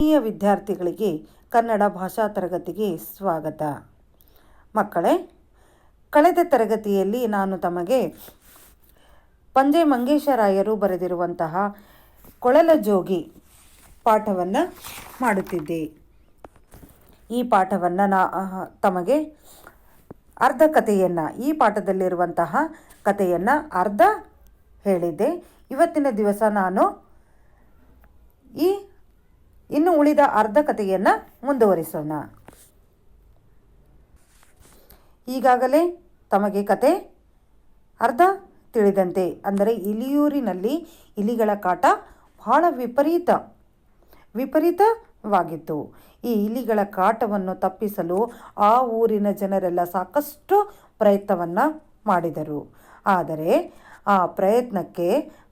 ಪ್ರಿಯ ವಿದ್ಯಾರ್ಥಿಗಳಿಗೆ ಕನ್ನಡ ಭಾಷಾ ತರಗತಿಗೆ ಸ್ವಾಗತ. ಮಕ್ಕಳೇ, ಕಳೆದ ತರಗತಿಯಲ್ಲಿ ನಾನು ತಮಗೆ ಪಂಜೆ ಮಂಗೇಶರಾಯರು ಬರೆದಿರುವಂತಹ ಕೊಳಲ ಜೋಗಿ ಪಾಠವನ್ನು ಮಾಡುತ್ತಿದ್ದೆ. ಈ ಪಾಠವನ್ನು ನಾ ತಮಗೆ ಅರ್ಧ ಕಥೆಯನ್ನು, ಈ ಪಾಠದಲ್ಲಿರುವಂತಹ ಕಥೆಯನ್ನು ಅರ್ಧ ಹೇಳಿದ್ದೆ. ಇವತ್ತಿನ ದಿವಸ ನಾನು ಈ ಇನ್ನು ಉಳಿದ ಅರ್ಧ ಕಥೆಯನ್ನು ಮುಂದುವರಿಸೋಣ. ಈಗಾಗಲೇ ತಮಗೆ ಕತೆ ಅರ್ಧ ತಿಳಿದಂತೆ, ಅಂದರೆ ಇಲಿಯೂರಿನಲ್ಲಿ ಇಲಿಗಳ ಕಾಟ ಬಹಳ ವಿಪರೀತ, ವಿಪರೀತವಾಗಿತ್ತು. ಈ ಇಲಿಗಳ ಕಾಟವನ್ನು ತಪ್ಪಿಸಲು ಆ ಊರಿನ ಜನರೆಲ್ಲ ಸಾಕಷ್ಟು ಪ್ರಯತ್ನವನ್ನು ಮಾಡಿದರು. ಆದರೆ ಆ ಪ್ರಯತ್ನಕ್ಕೆ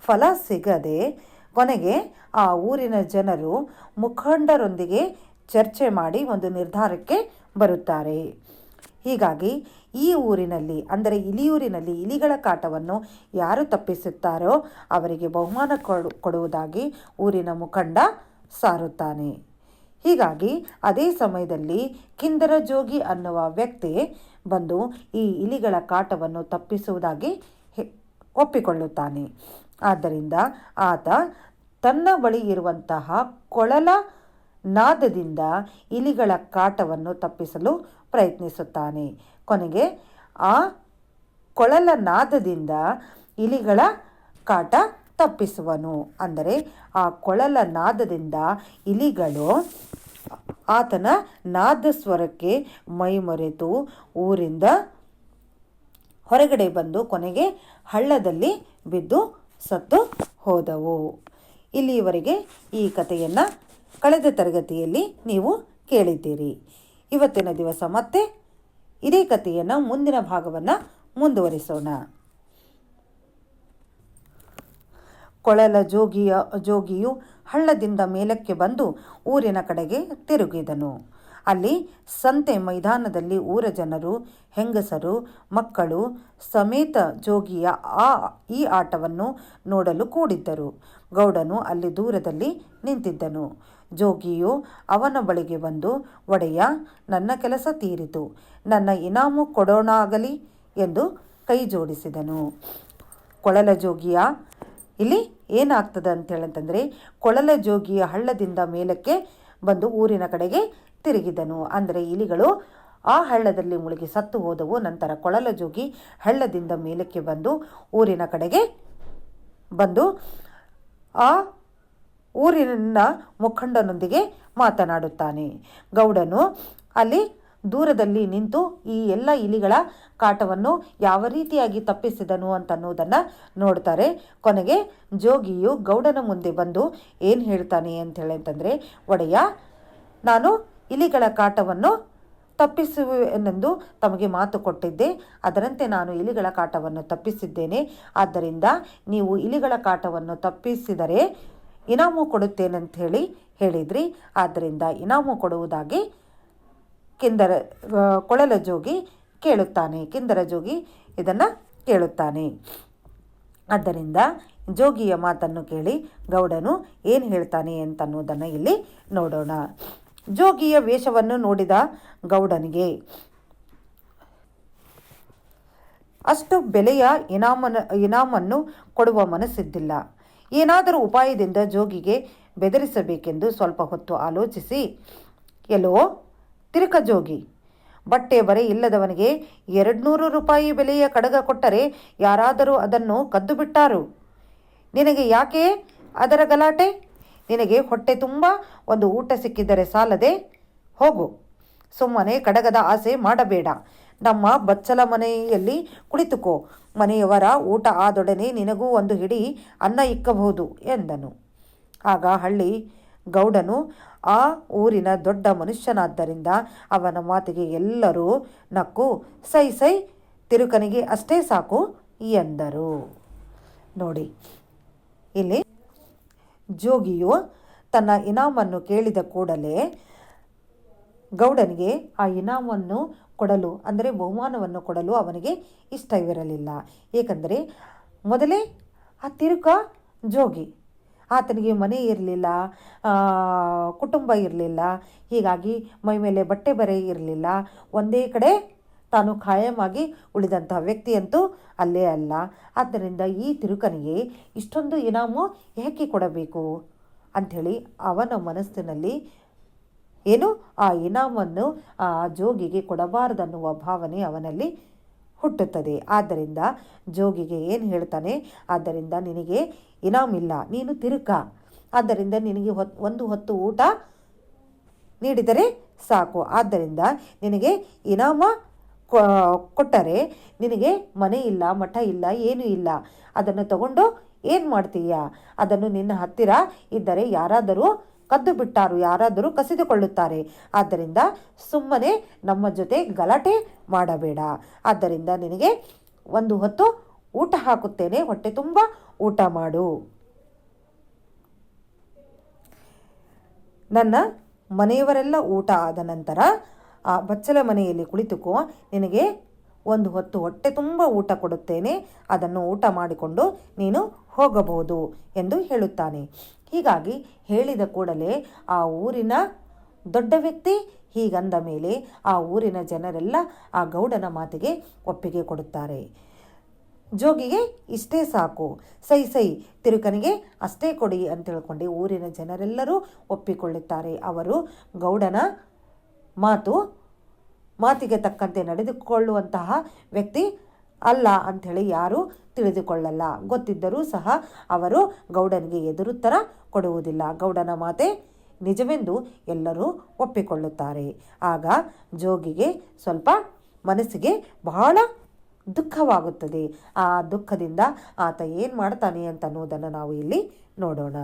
ಫಲ ಸಿಗದೆ ಕೊನೆಗೆ ಆ ಊರಿನ ಜನರು ಮುಖಂಡರೊಂದಿಗೆ ಚರ್ಚೆ ಮಾಡಿ ಒಂದು ನಿರ್ಧಾರಕ್ಕೆ ಬರುತ್ತಾರೆ. ಹೀಗಾಗಿ ಈ ಊರಿನಲ್ಲಿ, ಅಂದರೆ ಇಲಿಯೂರಿನಲ್ಲಿ ಇಲಿಗಳ ಕಾಟವನ್ನು ಯಾರು ತಪ್ಪಿಸುತ್ತಾರೋ ಅವರಿಗೆ ಬಹುಮಾನ ಕೊಡು, ಕೊಡುವುದಾಗಿ ಊರಿನ ಮುಖಂಡ ಸಾರುತ್ತಾನೆ. ಹೀಗಾಗಿ ಅದೇ ಸಮಯದಲ್ಲಿ ಕಿಂದರ ಜೋಗಿ ಅನ್ನುವ ವ್ಯಕ್ತಿ ಬಂದು ಈ ಇಲಿಗಳ ಕಾಟವನ್ನು ತಪ್ಪಿಸುವುದಾಗಿ ಒಪ್ಪಿಕೊಳ್ಳುತ್ತಾನೆ. ಆದ್ದರಿಂದ ಆತ ತನ್ನ ಬಳಿ ಇರುವಂತಹ ಕೊಳಲ ನಾದದಿಂದ ಇಲಿಗಳ ಕಾಟವನ್ನು ತಪ್ಪಿಸಲು ಪ್ರಯತ್ನಿಸುತ್ತಾನೆ. ಕೊನೆಗೆ ಆ ಕೊಳಲ ನಾದದಿಂದ ಇಲಿಗಳ ಕಾಟ ತಪ್ಪಿಸುವನು. ಅಂದರೆ ಆ ಕೊಳಲ ನಾದದಿಂದ ಇಲಿಗಳು ಆತನ ನಾದ ಸ್ವರಕ್ಕೆ ಮೈಮರೆತು ಊರಿಂದ ಹೊರಗಡೆ ಬಂದು ಕೊನೆಗೆ ಹಳ್ಳದಲ್ಲಿ ಬಿದ್ದು ಸತ್ತು ಹೋದವು. ಇಲ್ಲಿಯವರೆಗೆ ಈ ಕಥೆಯನ್ನು ಕಳೆದ ತರಗತಿಯಲ್ಲಿ ನೀವು ಕೇಳಿದ್ದೀರಿ. ಇವತ್ತಿನ ದಿವಸ ಮತ್ತೆ ಇದೇ ಕಥೆಯನ್ನು ಮುಂದಿನ ಭಾಗವನ್ನು ಮುಂದುವರಿಸೋಣ. ಕೊಳಲ ಜೋಗಿಯ ಜೋಗಿಯು ಹಳ್ಳದಿಂದ ಮೇಲಕ್ಕೆ ಬಂದು ಊರಿನ ಕಡೆಗೆ ತಿರುಗಿದನು. ಅಲ್ಲಿ ಸಂತೆ ಮೈದಾನದಲ್ಲಿ ಊರ ಜನರು, ಹೆಂಗಸರು, ಮಕ್ಕಳು ಸಮೇತ ಜೋಗಿಯ ಆ, ಈ ಆಟವನ್ನು ನೋಡಲು ಕೂಡಿದ್ದರು. ಗೌಡನು ಅಲ್ಲಿ ದೂರದಲ್ಲಿ ನಿಂತಿದ್ದನು. ಜೋಗಿಯು ಅವನ ಬಳಿಗೆ ಬಂದು, ಒಡೆಯ, ನನ್ನ ಕೆಲಸ ತೀರಿತು. ನನ್ನ ಇನಾಮು ಕೊಡೋಣಾಗಲಿ? ಎಂದು ಕೈ ಜೋಡಿಸಿದನು. ಕೊಳಲ ಜೋಗಿಯ, ಇಲ್ಲಿ ಏನಾಗ್ತದೆ ಅಂತ ಹೇಳಂತಂದರೆ ಕೊಳಲ ಜೋಗಿಯ ಹಳ್ಳದಿಂದ ಮೇಲಕ್ಕೆ ಬಂದು ಊರಿನ ಕಡೆಗೆ ತಿರುಗಿದನು. ಅಂದರೆ ಇಲಿಗಳು ಆ ಹಳ್ಳದಲ್ಲಿ ಮುಳುಗಿ ಸತ್ತು ಹೋದವು. ನಂತರ ಕೊಳಲ ಜೋಗಿ ಹಳ್ಳದಿಂದ ಮೇಲಕ್ಕೆ ಬಂದು ಊರಿನ ಕಡೆಗೆ ಬಂದು ಆ ಊರಿನ ಮುಖಂಡನೊಂದಿಗೆ ಮಾತನಾಡುತ್ತಾನೆ. ಗೌಡನು ಅಲ್ಲಿ ದೂರದಲ್ಲಿ ನಿಂತು ಈ ಎಲ್ಲ ಇಲಿಗಳ ಕಾಟವನ್ನು ಯಾವ ರೀತಿಯಾಗಿ ತಪ್ಪಿಸಿದನು ಅಂತನ್ನುವುದನ್ನು ನೋಡ್ತಾರೆ. ಕೊನೆಗೆ ಜೋಗಿಯು ಗೌಡನ ಮುಂದೆ ಬಂದು ಏನು ಹೇಳ್ತಾನೆ ಅಂತ ಅಂತಂದರೆ, ಒಡೆಯ, ನಾನು ಇಲಿಗಳ ಕಾಟವನ್ನು ತಪ್ಪಿಸುವೆನೆಂದು ತಮಗೆ ಮಾತು ಕೊಟ್ಟಿದ್ದೆ. ಅದರಂತೆ ನಾನು ಇಲಿಗಳ ಕಾಟವನ್ನು ತಪ್ಪಿಸಿದ್ದೇನೆ. ಆದ್ದರಿಂದ ನೀವು ಇಲಿಗಳ ಕಾಟವನ್ನು ತಪ್ಪಿಸಿದರೆ ಇನಾಮು ಕೊಡುತ್ತೇನೆಂತ ಹೇಳಿ ಹೇಳಿದ್ರಿ. ಆದ್ದರಿಂದ ಇನಾಮು ಕೊಡುವುದಾಗಿ ಕಿಂದರ ಕೊಳಲ ಜೋಗಿ ಕೇಳುತ್ತಾನೆ. ಕಿಂದರ ಜೋಗಿ ಇದನ್ನು ಕೇಳುತ್ತಾನೆ. ಆದ್ದರಿಂದ ಜೋಗಿಯ ಮಾತನ್ನು ಕೇಳಿ ಗೌಡನು ಏನು ಹೇಳ್ತಾನೆ ಅಂತನ್ನುವುದನ್ನು ಇಲ್ಲಿ ನೋಡೋಣ. ಜೋಗಿಯ ವೇಷವನ್ನು ನೋಡಿದ ಗೌಡನಿಗೆ, ಅಷ್ಟು ಬೆಲೆಯ ಇನಾಮನ, ಇನಾಮನ್ನು ಕೊಡುವ ಮನಸ್ಸಿದ್ದಿಲ್ಲ. ಏನಾದರೂ ಉಪಾಯದಿಂದ ಜೋಗಿಗೆ ಬೆದರಿಸಬೇಕೆಂದು ಸ್ವಲ್ಪ ಹೊತ್ತು ಆಲೋಚಿಸಿ, ಎಲ್ಲೋ ತಿರುಕ ಜೋಗಿ ಬಟ್ಟೆ ಬರೆ ಇಲ್ಲದವನಿಗೆ ಎರಡುನೂರು ರೂಪಾಯಿ ಬೆಲೆಯ ಕಡಗ ಕೊಟ್ಟರೆ ಯಾರಾದರೂ ಅದನ್ನು ಕದ್ದು ಬಿಟ್ಟಾರು ನಿನಗೆ ಯಾಕೆ ಅದರ ಗಲಾಟೆ? ನಿನಗೆ ಹೊಟ್ಟೆ ತುಂಬ ಒಂದು ಊಟ ಸಿಕ್ಕಿದರೆ ಸಾಲದೆ? ಹೋಗು. ಸುಮ್ಮನೆ ಕಡಗದ ಆಸೆ ಮಾಡಬೇಡ. ನಮ್ಮ ಬಚ್ಚಲ ಮನೆಯಲ್ಲಿ ಕುಳಿತುಕೋ. ಮನೆಯವರ ಊಟ ಆದೊಡನೆ ನಿನಗೂ ಒಂದು ಹಿಡಿ ಅನ್ನ ಇಕ್ಕಬಹುದು ಎಂದನು. ಆಗ ಹಳ್ಳಿ ಗೌಡನು ಆ ಊರಿನ ದೊಡ್ಡ ಮನುಷ್ಯನಾದ್ದರಿಂದ ಅವನ ಮಾತಿಗೆ ಎಲ್ಲರೂ ನಕ್ಕು, ಸೈ ಸೈ, ತಿರುಕನಿಗೆ ಅಷ್ಟೇ ಸಾಕು ಎಂದರು. ನೋಡಿ, ಇಲ್ಲಿ ಜೋಗಿಯು ತನ್ನ ಇನಾಮನ್ನು ಕೇಳಿದ ಕೂಡಲೇ ಗೌಡನಿಗೆ ಆ ಇನಾಮನ್ನು ಕೊಡಲು, ಅಂದರೆ ಬಹುಮಾನವನ್ನು ಕೊಡಲು ಅವನಿಗೆ ಇಷ್ಟವಿರಲಿಲ್ಲ. ಏಕೆಂದರೆ ಮೊದಲೇ ಆ ತಿರುಕ ಜೋಗಿ ಆತನಿಗೆ ಮನೆ ಇರಲಿಲ್ಲ ಕುಟುಂಬ ಇರಲಿಲ್ಲ, ಹೀಗಾಗಿ ಮೈ ಮೇಲೆ ಬಟ್ಟೆ ಬರೆ ಇರಲಿಲ್ಲ. ಒಂದೇ ಕಡೆ ತಾನು ಖಾಯಮಾಗಿ ಉಳಿದಂತಹ ವ್ಯಕ್ತಿಯಂತೂ ಅಲ್ಲೇ ಅಲ್ಲ. ಆದ್ದರಿಂದ ಈ ತಿರುಕನಿಗೆ ಇಷ್ಟೊಂದು ಇನಾಮು ಏಕೆ ಕೊಡಬೇಕು? ಅಂಥೇಳಿ ಅವನ ಮನಸ್ಸಿನಲ್ಲಿ ಏನು? ಆ ಇನಾಮನ್ನು, ಆ ಜೋಗಿಗೆ ಕೊಡಬಾರದನ್ನುವ ಭಾವನೆ ಅವನಲ್ಲಿ ಹುಟ್ಟುತ್ತದೆ. ಆದ್ದರಿಂದ ಜೋಗಿಗೆ ಏನು ಹೇಳ್ತಾನೆ? ಆದ್ದರಿಂದ ನಿನಗೆ ಇನಾಮಿಲ್ಲ ನೀನು ತಿರುಕ ಆದ್ದರಿಂದ ನಿನಗೆ ಹೊತ್, ಒಂದು ಹೊತ್ತು ಊಟ ನೀಡಿದರೆ ಸಾಕು. ಆದ್ದರಿಂದ ನಿನಗೆ ಇನಾಮ ಕೊಟ್ಟರೆ ನಿನಗೆ ಮನೆ ಇಲ್ಲ, ಮಠ ಇಲ್ಲ, ಏನೂ ಇಲ್ಲ. ಅದನ್ನು ತಗೊಂಡು ಏನು ಮಾಡ್ತೀಯ? ಅದನ್ನು ನಿನ್ನ ಹತ್ತಿರ ಇದ್ದರೆ ಯಾರಾದರೂ ಕದ್ದು ಬಿಟ್ಟಾರು, ಯಾರಾದರೂ ಕಸಿದುಕೊಳ್ಳುತ್ತಾರೆ. ಆದ್ದರಿಂದ ಸುಮ್ಮನೆ ನಮ್ಮ ಜೊತೆ ಗಲಾಟೆ ಮಾಡಬೇಡ. ಆದ್ದರಿಂದ ನಿನಗೆ ಒಂದು ಹೊತ್ತು ಊಟ ಹಾಕುತ್ತೇನೆ, ಹೊಟ್ಟೆ ತುಂಬ ಊಟ ಮಾಡು. ನನ್ನ ಮನೆಯವರೆಲ್ಲ ಊಟ ಆದ ನಂತರ, ಆ ಬಚ್ಚಲ ಮನೆಯಲ್ಲಿ ಕುಳಿತುಕೋ, ನಿನಗೆ ಒಂದು ಹೊತ್ತು ಹೊಟ್ಟೆ ತುಂಬ ಊಟ ಕೊಡುತ್ತೇನೆ, ಅದನ್ನು ಊಟ ಮಾಡಿಕೊಂಡು ನೀನು ಹೋಗಬಹುದು ಎಂದು ಹೇಳುತ್ತಾನೆ. ಹೀಗಾಗಿ ಹೇಳಿದ ಕೂಡಲೇ ಆ ಊರಿನ ದೊಡ್ಡ ವ್ಯಕ್ತಿ ಹೀಗಂದ ಮೇಲೆ ಆ ಊರಿನ ಜನರೆಲ್ಲ ಆ ಗೌಡನ ಮಾತಿಗೆ ಒಪ್ಪಿಗೆ ಕೊಡುತ್ತಾರೆ. ಜೋಗಿಗೆ ಇಷ್ಟೇ ಸಾಕು. ಸೈ ಸೈ, ತಿರುಕನಿಗೆ ಅಷ್ಟೇ ಕೊಡಿ ಅಂತ ಹೇಳ್ಕೊಂಡು ಊರಿನ ಜನರೆಲ್ಲರೂ ಒಪ್ಪಿಕೊಳ್ಳುತ್ತಾರೆ. ಅವರು ಗೌಡನ ಮಾತು, ಮಾತಿಗೆ ತಕ್ಕಂತೆ ನಡೆದುಕೊಳ್ಳುವಂತಹ ವ್ಯಕ್ತಿ ಅಲ್ಲ ಅಂಥೇಳಿ ಯಾರೂ ತಿಳಿದುಕೊಳ್ಳಲ್ಲ. ಗೊತ್ತಿದ್ದರೂ ಸಹ ಅವರು ಗೌಡನಿಗೆ ಎದುರುತ್ತರ ಕೊಡುವುದಿಲ್ಲ. ಗೌಡನ ಮಾತೆ ನಿಜವೆಂದು ಎಲ್ಲರೂ ಒಪ್ಪಿಕೊಳ್ಳುತ್ತಾರೆ. ಆಗ ಜೋಗಿಗೆ ಸ್ವಲ್ಪ ಮನಸ್ಸಿಗೆ ಬಹಳ ದುಃಖವಾಗುತ್ತದೆ. ಆ ದುಃಖದಿಂದ ಆತ ಏನು ಮಾಡ್ತಾನೆ ಅಂತ ಅನ್ನೋದನ್ನು ನಾವು ಇಲ್ಲಿ ನೋಡೋಣ.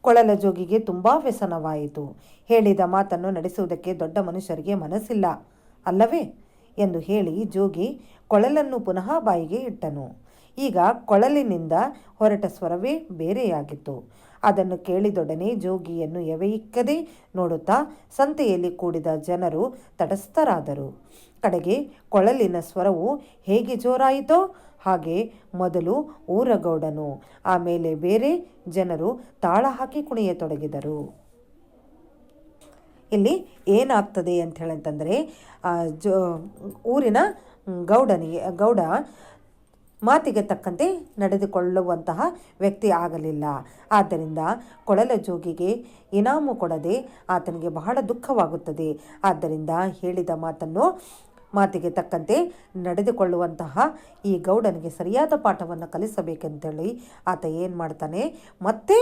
ಕೊಳಲ ಜೋಗಿಗೆ ತುಂಬ ವ್ಯಸನವಾಯಿತು. ಹೇಳಿದ ಮಾತನ್ನು ನಡೆಸುವುದಕ್ಕೆ ದೊಡ್ಡ ಮನುಷ್ಯರಿಗೆ ಮನಸ್ಸಿಲ್ಲ. ಅಲ್ಲವೇ? ಎಂದು ಹೇಳಿ ಜೋಗಿ ಕೊಳಲನ್ನು ಪುನಃ ಬಾಯಿಗೆ ಇಟ್ಟನು. ಈಗ ಕೊಳಲಿನಿಂದ ಹೊರಟ ಸ್ವರವೇ ಬೇರೆಯಾಗಿತ್ತು. ಅದನ್ನು ಕೇಳಿದೊಡನೆ ಜೋಗಿಯನ್ನು ಎವೆಯಿಕ್ಕದೆ ನೋಡುತ್ತಾ ಸಂತೆಯಲ್ಲಿ ಕೂಡಿದ ಜನರು ತಟಸ್ಥರಾದರು. ಕಡೆಗೆ ಕೊಳಲಿನ ಸ್ವರವು ಹೇಗೆ ಜೋರಾಯಿತೋ ಹಾಗೆ ಮೊದಲು ಊರಗೌಡನು. ಆಮೇಲೆ ಬೇರೆ ಜನರು ತಾಳ ಹಾಕಿ ಕುಣಿಯತೊಡಗಿದರು. ಇಲ್ಲಿ ಏನಾಗ್ತದೆ ಅಂತ ಹೇಳಂತಂದರೆ ಜೋ, ಊರಿನ ಗೌಡನಿಗೆ ಗೌಡ ಮಾತಿಗೆ ತಕ್ಕಂತೆ ನಡೆದುಕೊಳ್ಳುವಂತಹ ವ್ಯಕ್ತಿ ಆಗಲಿಲ್ಲ. ಆದ್ದರಿಂದ ಕೊಳಲ ಜೋಗಿಗೆ ಇನಾಮು ಕೊಡದೆ ಆತನಿಗೆ ಬಹಳ ದುಃಖವಾಗುತ್ತದೆ. ಆದ್ದರಿಂದ ಹೇಳಿದ ಮಾತನ್ನು ಮಾತಿಗೆ ತಕ್ಕಂತೆ ನಡೆದುಕೊಳ್ಳುವಂತಹ ಈ ಗೌಡನಿಗೆ ಸರಿಯಾದ ಪಾಠವನ್ನು ಕಲಿಸಬೇಕೆಂತೇಳಿ ಆತ ಏನು ಮಾಡ್ತಾನೆ, ಮತ್ತೆ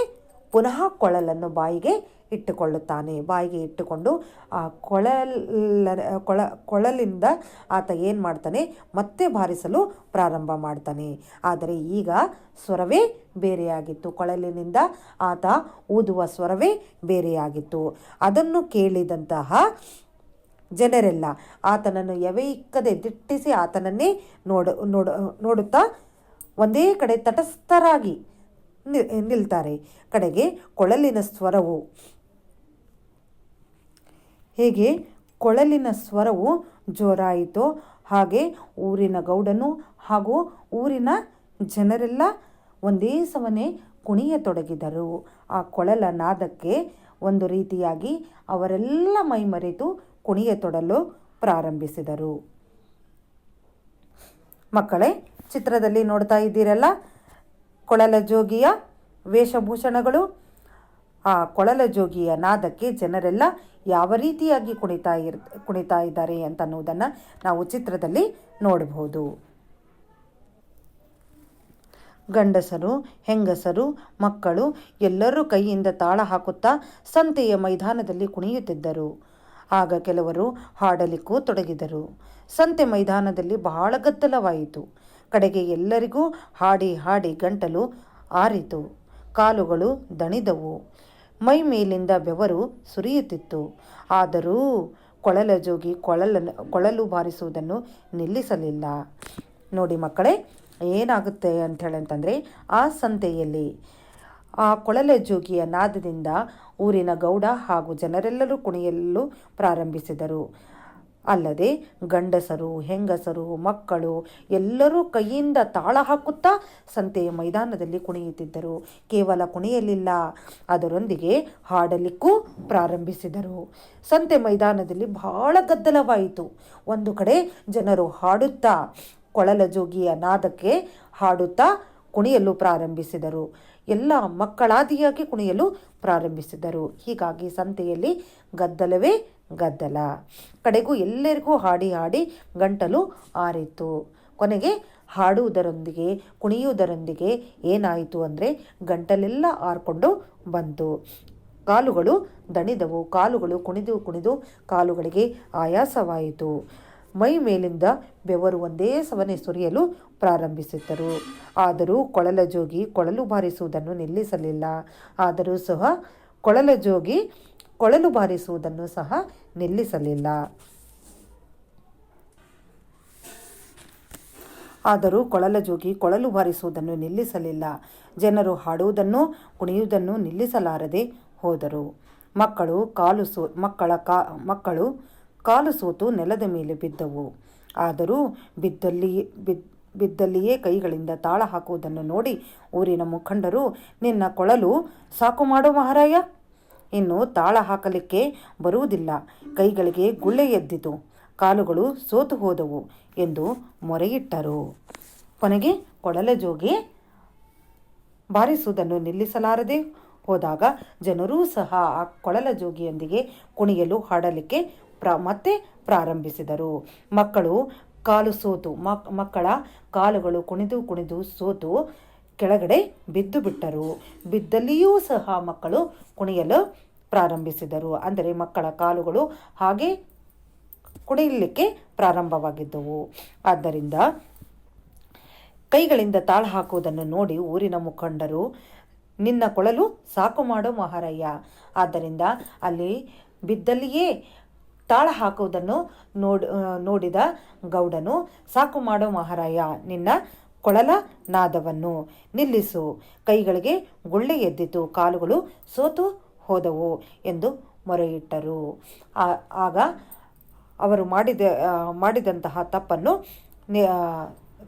ಪುನಃ ಕೊಳಲನ್ನು ಬಾಯಿಗೆ ಇಟ್ಟುಕೊಳ್ಳುತ್ತಾನೆ. ಬಾಯಿಗೆ ಇಟ್ಟುಕೊಂಡು ಆ ಕೊಳಲ, ಕೊಳ, ಕೊಳಲಿಂದ ಆತ ಏನು ಮಾಡ್ತಾನೆ, ಮತ್ತೆ ಬಾರಿಸಲು ಪ್ರಾರಂಭ ಮಾಡ್ತಾನೆ. ಆದರೆ ಈಗ ಸ್ವರವೇ ಬೇರೆಯಾಗಿತ್ತು. ಕೊಳಲಿನಿಂದ ಆತ ಊದುವ ಸ್ವರವೇ ಬೇರೆಯಾಗಿತ್ತು. ಅದನ್ನು ಕೇಳಿದಂತಹ ಜನರೆಲ್ಲ ಆತನನ್ನು ಎವೆಯಿಕ್ಕದೆ ದಿಟ್ಟಿಸಿ ಆತನನ್ನೇ ನೋಡ ನೋಡ, ನೋಡುತ್ತಾ ಒಂದೇ ಕಡೆ ತಟಸ್ಥರಾಗಿ ನಿಲ್ತಾರೆ. ಕಡೆಗೆ ಕೊಳಲಿನ ಸ್ವರವು. ಹೇಗೆ? ಕೊಳಲಿನ ಸ್ವರವು ಜೋರಾಯಿತು ಹಾಗೆ ಊರಿನ ಗೌಡನು ಹಾಗೂ ಊರಿನ ಜನರೆಲ್ಲ ಒಂದೇ ಸಮನೆ ಕುಣಿಯತೊಡಗಿದರು ಆ ಕೊಳಲ ನಾದಕ್ಕೆ ಒಂದು ರೀತಿಯಾಗಿ ಅವರೆಲ್ಲ ಮೈಮರೆತು ಕುಣಿಯತೊಡಲು ಪ್ರಾರಂಭಿಸಿದರು. ಮಕ್ಕಳೇ, ಚಿತ್ರದಲ್ಲಿ ನೋಡ್ತಾ ಇದ್ದೀರಲ್ಲ, ಕೊಳಲ ಜೋಗಿಯ ವೇಷಭೂಷಣಗಳು. ಆ ಕೊಳಲ ಜೋಗಿಯ ನಾದಕ್ಕೆ ಜನರೆಲ್ಲ ಯಾವ ರೀತಿಯಾಗಿ ಕುಣಿತಾ ಇರ್, ಕುಣಿತಾ ಇದ್ದಾರೆ ಅಂತನ್ನುವುದನ್ನು ನಾವು ಚಿತ್ರದಲ್ಲಿ ನೋಡಬಹುದು ಗಂಡಸರು, ಹೆಂಗಸರು, ಮಕ್ಕಳು ಎಲ್ಲರೂ ಕೈಯಿಂದ ತಾಳ ಹಾಕುತ್ತಾ ಸಂತೆಯ ಮೈದಾನದಲ್ಲಿ ಕುಣಿಯುತ್ತಿದ್ದರು. ಆಗ ಕೆಲವರು ಹಾಡಲಿಕ್ಕೂ ತೊಡಗಿದರು. ಸಂತೆ ಮೈದಾನದಲ್ಲಿ ಬಹಳ ಗದ್ದಲವಾಯಿತು. ಕಡೆಗೆ ಎಲ್ಲರಿಗೂ ಹಾಡಿ ಹಾಡಿ ಗಂಟಲು ಆರಿತು. ಕಾಲುಗಳು ದಣಿದವು. ಮೈ ಮೇಲಿಂದ ಬೆವರು ಸುರಿಯುತ್ತಿತ್ತು. ಆದರೂ ಕೊಳಲ ಜೋಗಿ ಕೊಳಲ, ಕೊಳಲು ಬಾರಿಸುವುದನ್ನು ನಿಲ್ಲಿಸಲಿಲ್ಲ. ನೋಡಿ ಮಕ್ಕಳೇ, ಏನಾಗುತ್ತೆ ಅಂತ ಹೇಳಂತಂದರೆ ಆ ಸಂತೆಯಲ್ಲಿ ಆ ಕೊಳಲೆ ಜೋಗಿಯ ನಾದದಿಂದ ಊರಿನ ಗೌಡ ಹಾಗೂ ಜನರೆಲ್ಲರೂ ಕುಣಿಯಲು ಪ್ರಾರಂಭಿಸಿದರು. ಅಲ್ಲದೆ ಗಂಡಸರು, ಹೆಂಗಸರು, ಮಕ್ಕಳು ಎಲ್ಲರೂ ಕೈಯಿಂದ ತಾಳ ಹಾಕುತ್ತಾ ಸಂತೆಯ ಮೈದಾನದಲ್ಲಿ ಕುಣಿಯುತ್ತಿದ್ದರು. ಕೇವಲ ಕುಣಿಯಲಿಲ್ಲ, ಅದರೊಂದಿಗೆ ಹಾಡಲಿಕ್ಕೂ ಪ್ರಾರಂಭಿಸಿದರು. ಸಂತೆ ಮೈದಾನದಲ್ಲಿ ಬಹಳ ಗದ್ದಲವಾಯಿತು. ಒಂದು ಕಡೆ ಜನರು ಹಾಡುತ್ತಾ, ಕೊಳಲ ಜೋಗಿಯ ನಾದಕ್ಕೆ ಹಾಡುತ್ತಾ ಕುಣಿಯಲು ಪ್ರಾರಂಭಿಸಿದರು. ಎಲ್ಲ ಮಕ್ಕಳಾದಿಯಾಗಿ ಕುಣಿಯಲು ಪ್ರಾರಂಭಿಸಿದರು. ಹೀಗಾಗಿ ಸಂತೆಯಲ್ಲಿ ಗದ್ದಲವೇ ಗದ್ದಲ. ಕಡೆಗೂ ಎಲ್ಲರಿಗೂ ಹಾಡಿ ಹಾಡಿ ಗಂಟಲು ಆರಿತು. ಕೊನೆಗೆ ಹಾಡುವುದರೊಂದಿಗೆ, ಕುಣಿಯುವುದರೊಂದಿಗೆ ಏನಾಯಿತು ಅಂದರೆ ಗಂಟಲೆಲ್ಲ ಆರ್ಕೊಂಡು ಬಂತು. ಕಾಲುಗಳು ದಣಿದವು. ಕಾಲುಗಳು ಕುಣಿದು ಕುಣಿದು ಕಾಲುಗಳಿಗೆ ಆಯಾಸವಾಯಿತು. ಮೈ ಮೇಲಿಂದ ಬೆವರು ಒಂದೇ ಸವನೆ ಸುರಿಯಲು ಪ್ರಾರಂಭಿಸಿದ್ದರು. ಆದರೂ ಕೊಳಲ ಜೋಗಿ ಕೊಳಲು ಬಾರಿಸುವುದನ್ನು ನಿಲ್ಲಿಸಲಿಲ್ಲ. ಆದರೂ ಸಹ ಕೊಳಲ ಜೋಗಿ ಕೊಳಲು ಬಾರಿಸುವುದನ್ನು ಸಹ ನಿಲ್ಲಿಸಲಿಲ್ಲ. ಆದರೂ ಕೊಳಲ ಜೋಗಿ ಕೊಳಲು ಬಾರಿಸುವುದನ್ನು ನಿಲ್ಲಿಸಲಿಲ್ಲ. ಜನರು ಹಾಡುವುದನ್ನು ಕುಣಿಯುವುದನ್ನು ನಿಲ್ಲಿಸಲಾರದೆ ಹೋದರು. ಮಕ್ಕಳು ಕಾಲು ಸೋ, ಮಕ್ಕಳ ಕಾ, ಮಕ್ಕಳು ಕಾಲು ಸೋತು ನೆಲದ ಮೇಲೆ ಬಿದ್ದವು. ಆದರೂ ಬಿದ್ದಲ್ಲಿ, ಬಿದ್ ಬಿದ್ದಲ್ಲಿಯೇ ಕೈಗಳಿಂದ ತಾಳ ಹಾಕುವುದನ್ನು ನೋಡಿ ಊರಿನ ಮುಖಂಡರು, ನಿನ್ನ ಕೊಳಲು ಸಾಕು ಮಾಡು ಮಹಾರಾಯ. ಇನ್ನು ತಾಳ ಹಾಕಲಿಕ್ಕೆ ಬರುವುದಿಲ್ಲ. ಕೈಗಳಿಗೆ ಗುಳ್ಳೆ ಎದ್ದಿತು. ಕಾಲುಗಳು ಸೋತು ಹೋದವು ಎಂದು ಮೊರೆಯಿಟ್ಟರು. ಕೊನೆಗೆ ಕೊಳಲ ಜೋಗಿ ಬಾರಿಸುವುದನ್ನು ನಿಲ್ಲಿಸಲಾರದೆ ಹೋದಾಗ ಜನರೂ ಸಹ ಆ ಕೊಳಲ ಜೋಗಿಯೊಂದಿಗೆ ಕುಣಿಯಲು ಹಾಡಲಿಕ್ಕೆ ಪ್ರ, ಮತ್ತೆ ಪ್ರಾರಂಭಿಸಿದರು. ಮಕ್ಕಳು ಕಾಲು ಸೋತು, ಮಕ್, ಮಕ್ಕಳ ಕಾಲುಗಳು ಕುಣಿದು ಕುಣಿದು ಸೋತು, ಕೆಳಗಡೆ ಬಿದ್ದು ಬಿಟ್ಟರು. ಬಿದ್ದಲ್ಲಿಯೂ ಸಹ ಮಕ್ಕಳು ಕುಣಿಯಲು ಪ್ರಾರಂಭಿಸಿದರು. ಅಂದರೆ ಮಕ್ಕಳ ಕಾಲುಗಳು ಹಾಗೆ ಕುಣಿಯಲಿಕ್ಕೆ ಪ್ರಾರಂಭವಾಗಿದ್ದವು. ಆದ್ದರಿಂದ ಕೈಗಳಿಂದ ತಾಳ ಹಾಕುವುದನ್ನು ನೋಡಿ ಊರಿನ ಮುಖಂಡರು, ನಿನ್ನ ಕೊಳಲು ಸಾಕು ಮಾಡೋ ಮಹಾರಯ್ಯ ಆದ್ದರಿಂದ ಅಲ್ಲಿ ಬಿದ್ದಲ್ಲಿಯೇ ತಾಳ ಹಾಕುವುದನ್ನು ನೋಡ್ ನೋಡಿದ ಗೌಡನು, ಸಾಕು ಮಾಡೋ ಮಹಾರಾಯ, ನಿನ್ನ ಕೊಳಲ ನಾದವನ್ನು ನಿಲ್ಲಿಸು. ಕೈಗಳಿಗೆ ಗುಳ್ಳೆ ಎದ್ದಿತು, ಕಾಲುಗಳು ಸೋತು ಹೋದವು ಎಂದು ಮೊರೆಯಿಟ್ಟರು. ಆಗ ಅವರು ಮಾಡಿದ ಮಾಡಿದಂತಹ ತಪ್ಪನ್ನು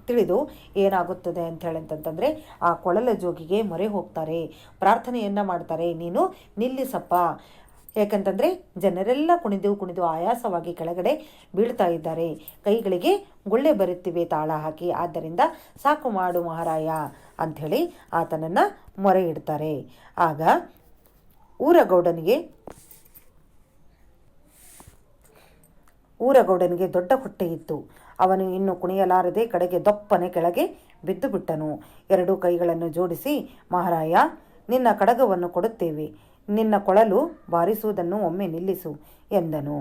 ತಿಳಿದು ಏನಾಗುತ್ತದೆ ಅಂತ ಹೇಳಂತಂತಂದ್ರೆ ಆ ಕೊಳಲ ಜೋಗಿಗೆ ಮೊರೆ ಹೋಗ್ತಾರೆ, ಪ್ರಾರ್ಥನೆಯನ್ನು ಮಾಡ್ತಾರೆ, ನೀನು ನಿಲ್ಲಿಸಪ್ಪ. ಯಾಕಂತಂದರೆ ಜನರೆಲ್ಲ ಕುಣಿದು ಕುಣಿದು ಆಯಾಸವಾಗಿ ಕೆಳಗಡೆ ಬೀಳ್ತಾ ಇದ್ದಾರೆ. ಕೈಗಳಿಗೆ ಗುಳ್ಳೆ ಬರುತ್ತಿವೆ ತಾಳ ಹಾಕಿ. ಆದ್ದರಿಂದ ಸಾಕು ಮಾಡು ಮಹಾರಾಯ ಅಂಥೇಳಿ ಆತನನ್ನು ಮೊರೆ ಇಡ್ತಾರೆ. ಆಗ ಊರಗೌಡನಿಗೆ ಊರಗೌಡನಿಗೆ ದೊಡ್ಡ ಹೊಟ್ಟೆ ಇತ್ತು. ಅವನು ಇನ್ನು ಕುಣಿಯಲಾರದೆ ಕಡೆಗೆ ದಪ್ಪನೆ ಕೆಳಗೆ ಬಿದ್ದು ಬಿಟ್ಟನು ಎರಡೂ ಕೈಗಳನ್ನು ಜೋಡಿಸಿ, ಮಹಾರಾಯ, ನಿನ್ನ ಕಡಗವನ್ನು ಕೊಡುತ್ತೇವೆ. ನಿನ್ನ ಕೊಳಲು ಬಾರಿಸುವುದನ್ನು ಒಮ್ಮೆ ನಿಲ್ಲಿಸು ಎಂದನು.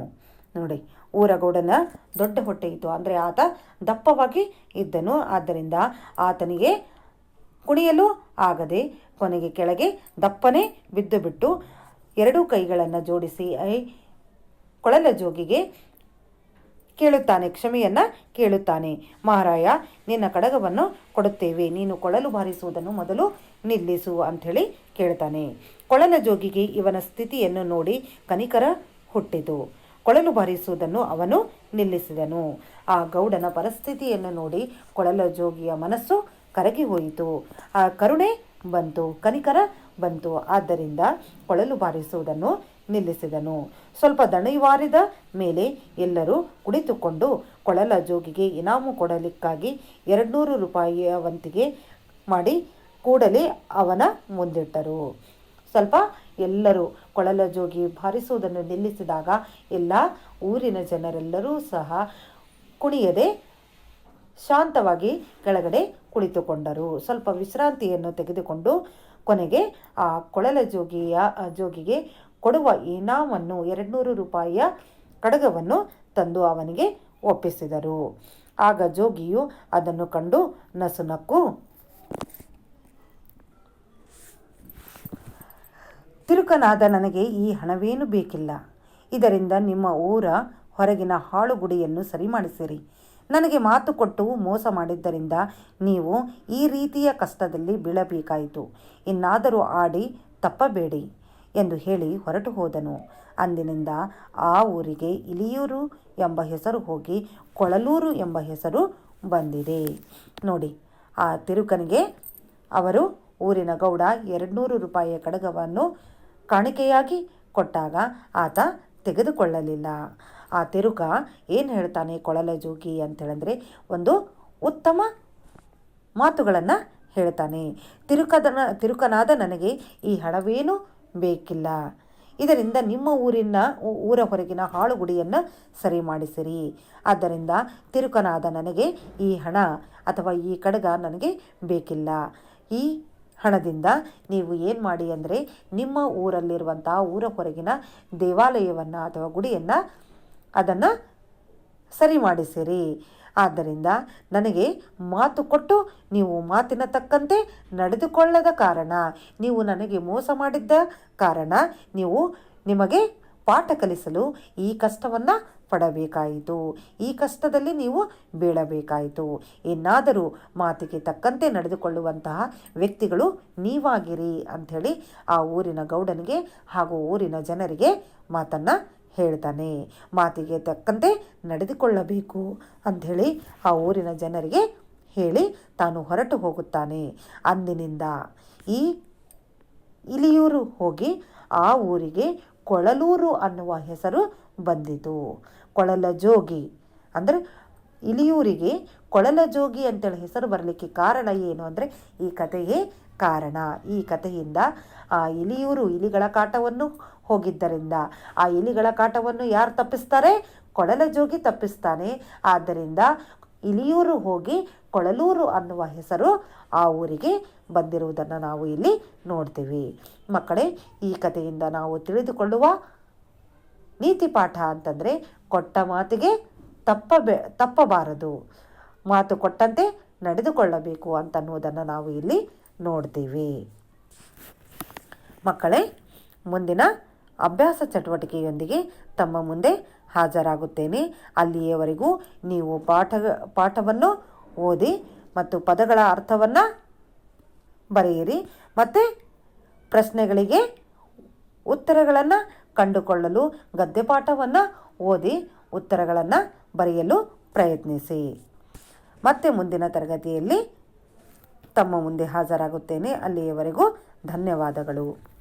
ನೋಡಿ, ಊರಗೌಡನ ದೊಡ್ಡ ಹೊಟ್ಟೆ ಇತ್ತು. ಅಂದರೆ ಆತ ದಪ್ಪವಾಗಿ ಇದ್ದನು. ಆದ್ದರಿಂದ ಆತನಿಗೆ ಕುಣಿಯಲು ಆಗದೆ ಕೊನೆಗೆ ಕೆಳಗೆ ದಪ್ಪನೆ ಬಿದ್ದು ಬಿಟ್ಟು ಎರಡೂ ಕೈಗಳನ್ನು ಜೋಡಿಸಿ, ಐ, ಕೊಳಲ ಜೋಗಿಗೆ ಕೇಳುತ್ತಾನೆ, ಕ್ಷಮೆಯನ್ನು ಕೇಳುತ್ತಾನೆ. ಮಹಾರಾಯ, ನಿನ್ನ ಕಡಗವನ್ನು ಕೊಡುತ್ತೇವೆ. ನೀನು ಕೊಳಲು ಬಾರಿಸುವುದನ್ನು ಮೊದಲು ನಿಲ್ಲಿಸು ಅಂಥೇಳಿ ಕೇಳ್ತಾನೆ ಕೊಳಲ ಜೋಗಿಗೆ ಇವನ ಸ್ಥಿತಿಯನ್ನು ನೋಡಿ ಕನಿಕರ ಹುಟ್ಟಿತು. ಕೊಳಲು ಬಾರಿಸುವುದನ್ನು ಅವನು ನಿಲ್ಲಿಸಿದನು. ಆ ಗೌಡನ ಪರಿಸ್ಥಿತಿಯನ್ನು ನೋಡಿ ಕೊಳಲ ಜೋಗಿಯ ಮನಸ್ಸು ಕರಗಿ ಹೋಯಿತು. ಆ ಕರುಣೆ ಬಂತು. ಕನಿಕರ ಬಂತು. ಆದ್ದರಿಂದ ಕೊಳಲು ಬಾರಿಸುವುದನ್ನು ನಿಲ್ಲಿಸಿದನು. ಸ್ವಲ್ಪ ದಣಿವಾರಿದ ಮೇಲೆ ಎಲ್ಲರೂ ಕುಳಿತುಕೊಂಡು ಕೊಳಲ ಜೋಗಿಗೆ ಇನಾಮು ಕೊಡಲಿಕ್ಕಾಗಿ ಎರಡುನೂರು ರೂಪಾಯಿಯ ವಂತಿಗೆ ಮಾಡಿ ಕೂಡಲೇ ಅವನ ಮುಂದಿಟ್ಟರು. ಸ್ವಲ್ಪ ಎಲ್ಲರೂ ಕೊಳಲ ಜೋಗಿ ಬಾರಿಸುವುದನ್ನು ನಿಲ್ಲಿಸಿದಾಗ ಎಲ್ಲ ಊರಿನ ಜನರೆಲ್ಲರೂ ಸಹ ಕುಣಿಯದೆ ಶಾಂತವಾಗಿ ಕೆಳಗಡೆ ಕುಳಿತುಕೊಂಡರು. ಸ್ವಲ್ಪ ವಿಶ್ರಾಂತಿಯನ್ನು ತೆಗೆದುಕೊಂಡು ಕೊನೆಗೆ, ಆ ಕೊಳಲ ಜೋಗಿಯ ಜೋಗಿಗೆ ಕೊಡುವ ಇನಾಮನ್ನು ಎರಡುನೂರು ರೂಪಾಯಿಯ ಕಡಗವನ್ನು ತಂದು ಅವನಿಗೆ ಒಪ್ಪಿಸಿದರು. ಆಗ ಜೋಗಿಯು ಅದನ್ನು ಕಂಡು ನಸುನಕ್ಕು ತಿರುಕನಾದ ನನಗೆ ಈ ಹಣವೇನು ಬೇಕಿಲ್ಲ. ಇದರಿಂದ ನಿಮ್ಮ ಊರ ಹೊರಗಿನ ಹಾಳುಗುಡಿಯನ್ನು ಸರಿ ಮಾಡಿಸಿರಿ ನನಗೆ ಮಾತು ಕೊಟ್ಟು ಮೋಸ ಮಾಡಿದ್ದರಿಂದ ನೀವು ಈ ರೀತಿಯ ಕಷ್ಟದಲ್ಲಿ ಬೀಳಬೇಕಾಯಿತು. ಇನ್ನಾದರೂ ಆಡಿ ತಪ್ಪಬೇಡಿ ಎಂದು ಹೇಳಿ ಹೊರಟು ಹೋದನು. ಅಂದಿನಿಂದ ಆ ಊರಿಗೆ ಇಲಿಯೂರು ಎಂಬ ಹೆಸರು ಹೋಗಿ ಕೊಳಲೂರು ಎಂಬ ಹೆಸರು ಬಂದಿದೆ. ನೋಡಿ, ಆ ತಿರುಕನಿಗೆ ಅವರು ಊರಿನ ಗೌಡ ಎರಡುನೂರು ರೂಪಾಯಿಯ ಕಡಗವನ್ನು ಕಾಣಿಕೆಯಾಗಿ ಕೊಟ್ಟಾಗ ಆತ ತೆಗೆದುಕೊಳ್ಳಲಿಲ್ಲ. ಆ ತಿರುಕ ಏನು ಹೇಳ್ತಾನೆ ಕೊಳಲ ಜೋಗಿ ಅಂತೇಳಂದರೆ ಒಂದು ಉತ್ತಮ ಮಾತುಗಳನ್ನು ಹೇಳ್ತಾನೆ. ತಿರುಕದನ ತಿರುಕನಾದ ನನಗೆ ಈ ಹಣವೇನೂ ಬೇಕಿಲ್ಲ. ಇದರಿಂದ ನಿಮ್ಮ ಊರಿನ ಊರ ಹೊರಗಿನ ಹಾಳುಗುಡಿಯನ್ನು ಸರಿ ಮಾಡಿಸಿರಿ. ಆದ್ದರಿಂದ ತಿರುಕನಾದ ನನಗೆ ಈ ಹಣ ಅಥವಾ ಈ ಕಡಗ ನನಗೆ ಬೇಕಿಲ್ಲ. ಈ ಹಣದಿಂದ ನೀವು ಏನು ಮಾಡಿ ಅಂದರೆ ನಿಮ್ಮ ಊರಲ್ಲಿರುವಂಥ ಊರ ಹೊರಗಿನ ದೇವಾಲಯವನ್ನು ಅಥವಾ ಗುಡಿಯನ್ನು ಅದನ್ನು ಸರಿ ಮಾಡಿಸಿರಿ. ಆದ್ದರಿಂದ ನನಗೆ ಮಾತು ಕೊಟ್ಟು ನೀವು ಮಾತಿನ ತಕ್ಕಂತೆ ನಡೆದುಕೊಳ್ಳದ ಕಾರಣ, ನೀವು ನನಗೆ ಮೋಸ ಮಾಡಿದ್ದ ಕಾರಣ, ನೀವು ನಿಮಗೆ ಪಾಠ ಕಲಿಸಲು ಈ ಕಷ್ಟವನ್ನು ಪಡಬೇಕಾಯಿತು. ಈ ಕಷ್ಟದಲ್ಲಿ ನೀವು ಬೀಳಬೇಕಾಯಿತು. ಇನ್ನಾದರೂ ಮಾತಿಗೆ ತಕ್ಕಂತೆ ನಡೆದುಕೊಳ್ಳುವಂತಹ ವ್ಯಕ್ತಿಗಳು ನೀವಾಗಿರಿ ಅಂಥೇಳಿ ಆ ಊರಿನ ಗೌಡನಿಗೆ ಹಾಗೂ ಊರಿನ ಜನರಿಗೆ ಮಾತನ್ನು ಹೇಳ್ತಾನೆ, ಮಾತಿಗೆ ತಕ್ಕಂತೆ ನಡೆದುಕೊಳ್ಳಬೇಕು ಅಂಥೇಳಿ ಆ ಊರಿನ ಜನರಿಗೆ ಹೇಳಿ ತಾನು ಹೊರಟು ಹೋಗುತ್ತಾನೆ. ಅಂದಿನಿಂದ ಈ ಇಲಿಯೂರು ಹೋಗಿ ಆ ಊರಿಗೆ ಕೊಳಲೂರು ಅನ್ನುವ ಹೆಸರು ಬಂದಿತು. ಕೊಳಲ ಜೋಗಿ ಅಂದರೆ ಇಲಿಯೂರಿಗೆ ಕೊಳಲ ಜೋಗಿ ಅಂತೇಳಿ ಹೆಸರು ಬರಲಿಕ್ಕೆ ಕಾರಣ ಏನು ಅಂದರೆ ಈ ಕಥೆಯೇ ಕಾರಣ. ಈ ಕಥೆಯಿಂದ ಆ ಇಲಿಯೂರು ಇಲಿಗಳ ಕಾಟವನ್ನು ಹೋಗಿದ್ದರಿಂದ. ಆ ಇಲಿಗಳ ಕಾಟವನ್ನು ಯಾರು ತಪ್ಪಿಸ್ತಾರೆ? ಕೊಳಲ ಜೋಗಿ ತಪ್ಪಿಸ್ತಾನೆ. ಆದ್ದರಿಂದ ಇಲಿಯೂರು ಹೋಗಿ ಕೊಳಲೂರು ಅನ್ನುವ ಹೆಸರು ಆ ಊರಿಗೆ ಬಂದಿರುವುದನ್ನು ನಾವು ಇಲ್ಲಿ ನೋಡ್ತೀವಿ. ಮಕ್ಕಳೇ, ಈ ಕಥೆಯಿಂದ ನಾವು ತಿಳಿದುಕೊಳ್ಳುವ ನೀತಿ ಪಾಠ ಅಂತಂದರೆ ಕೊಟ್ಟ ಮಾತಿಗೆ ತಪ್ಪ ತಪ್ಪಬಾರದು. ಮಾತು ಕೊಟ್ಟಂತೆ ನಡೆದುಕೊಳ್ಳಬೇಕು ಅಂತನ್ನುವುದನ್ನು ನಾವು ಇಲ್ಲಿ ನೋಡ್ತೀವಿ. ಮಕ್ಕಳೇ, ಮುಂದಿನ ಅಭ್ಯಾಸ ಚಟುವಟಿಕೆಯೊಂದಿಗೆ ತಮ್ಮ ಮುಂದೆ ಹಾಜರಾಗುತ್ತೇನೆ. ಅಲ್ಲಿಯವರೆಗೂ ನೀವು ಪಾಠ, ಪಾಠವನ್ನು ಓದಿ ಮತ್ತು ಪದಗಳ ಅರ್ಥವನ್ನು ಬರೆಯಿರಿ ಮತ್ತು ಪ್ರಶ್ನೆಗಳಿಗೆ ಉತ್ತರಗಳನ್ನು ಕಂಡುಕೊಳ್ಳಲು ಗದ್ಯಪಾಠವನ್ನು ಓದಿ ಉತ್ತರಗಳನ್ನು ಬರೆಯಲು ಪ್ರಯತ್ನಿಸಿ. ಮತ್ತೆ ಮುಂದಿನ ತರಗತಿಯಲ್ಲಿ ತಮ್ಮ ಮುಂದೆ ಹಾಜರಾಗುತ್ತೇನೆ. ಅಲ್ಲಿಯವರೆಗೂ ಧನ್ಯವಾದಗಳು.